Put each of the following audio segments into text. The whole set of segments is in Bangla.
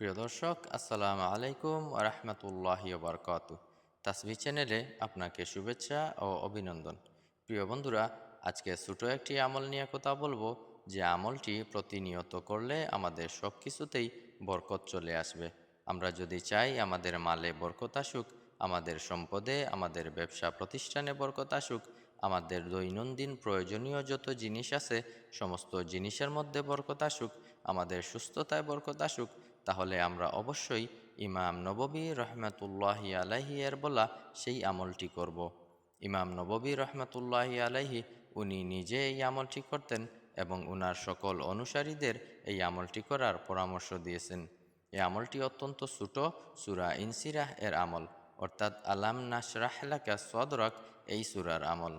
প্রিয় দর্শক, আসসালামু আলাইকুম রহমতুল্লাহি বারকাত তাসবি চ্যানেলে আপনাকে শুভেচ্ছা ও অভিনন্দন। প্রিয় বন্ধুরা, আজকে ছোট একটি আমল নিয়ে কথা বলব। যে আমলটি প্রতিনিয়ত করলে আমাদের সব কিছুতেই বরকত চলে আসবে। আমরা যদি চাই আমাদের মালে বরকত আসুক, আমাদের সম্পদে, আমাদের ব্যবসা প্রতিষ্ঠানে বরকত আসুক, আমাদের দৈনন্দিন প্রয়োজনীয় যত জিনিস আছে, সমস্ত জিনিসের মধ্যে বরকত আসুক, আমাদের সুস্থতায় বরকত আসুক তাহলে আমরা অবশ্যই ইমাম নববী রহমতুল্লাহি আলাহি এর বলা সেই আমলটি করব। ইমাম নববী রহমতুল্লাহি আলাহি উনি নিজে এই আমলটি করতেন এবং উনার সকল অনুসারীদের এই আমলটি করার পরামর্শ দিয়েছেন এই আমলটি অত্যন্ত ছোট সুরা ইনসিরাহ এর আমল, অর্থাৎ আলাম নাসরাহলাকা সদরক এই সুরার আমল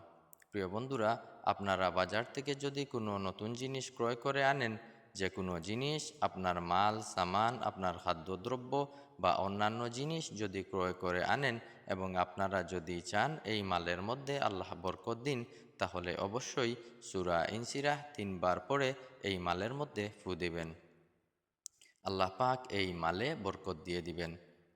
প্রিয় বন্ধুরা, আপনারা বাজার থেকে যদি কোনো নতুন জিনিস ক্রয় করে আনেন যে কোনো জিনিস, আপনার মাল, সামান, আপনার খাদ্যদ্রব্য বা অন্যান্য জিনিস যদি ক্রয় করে আনেন এবং আপনারা যদি চান এই মালের মধ্যে আল্লাহ বরকত দিন, তাহলে অবশ্যই সুরা ইনসিরাহ তিনবার পরে এই মালের মধ্যে ফু দেবেন। আল্লাহ পাক এই মালে বরকত দিয়ে দিবেন।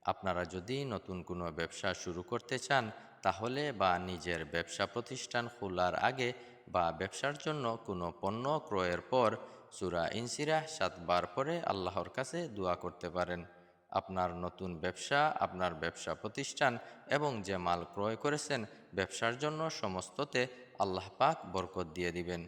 আপনারা যদি নতুন কোনো ব্যবসা শুরু করতে চান, তাহলে বা নিজের ব্যবসা প্রতিষ্ঠান খোলার আগে বা ব্যবসার জন্য কোনো পণ্য ক্রয়ের পর সুরা ইনসিরাহ সাতবার পরে আল্লাহর কাছে দোয়া করতে পারেন। আপনার নতুন ব্যবসা, আপনার ব্যবসা প্রতিষ্ঠান এবং যে মাল ক্রয় করেছেন, ব্যবসার জন্য সমস্ততে আল্লাহ পাক বরকত দিয়ে দিবেন।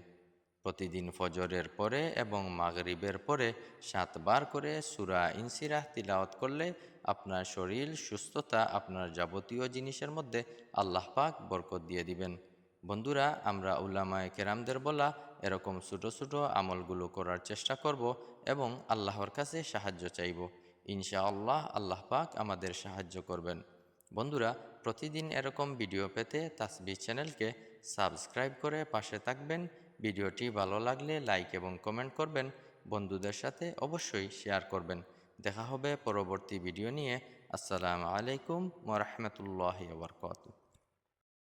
প্রতিদিন ফজরের পরে এবং মাগরিবের পরে সাতবার করে সুরা ইনসিরাহ তিলাওয়াত করলে আপনার শরীর, সুস্থতা, আপনার যাবতীয় জিনিসের মধ্যে আল্লাহ পাক বরকত দিয়ে দিবেন। বন্ধুরা, আমরা উল্লামায় কেরামদের বলা এরকম ছোটো ছোটো আমলগুলো করার চেষ্টা করব এবং আল্লাহর কাছে সাহায্য চাইব। ইনশা আল্লাহ আল্লাহ পাক আমাদের সাহায্য করবেন। বন্ধুরা, প্রতিদিন এরকম ভিডিও পেতে তাসবি চ্যানেলকে সাবস্ক্রাইব করে পাশে থাকবেন। ভিডিওটি ভালো লাগলে লাইক এবং কমেন্ট করবেন। বন্ধুদের সাথে অবশ্যই শেয়ার করবেন। দেখা হবে পরবর্তী ভিডিও নিয়ে। আসসালামু আলাইকুম ওরহমতুল্লাহ বরকাত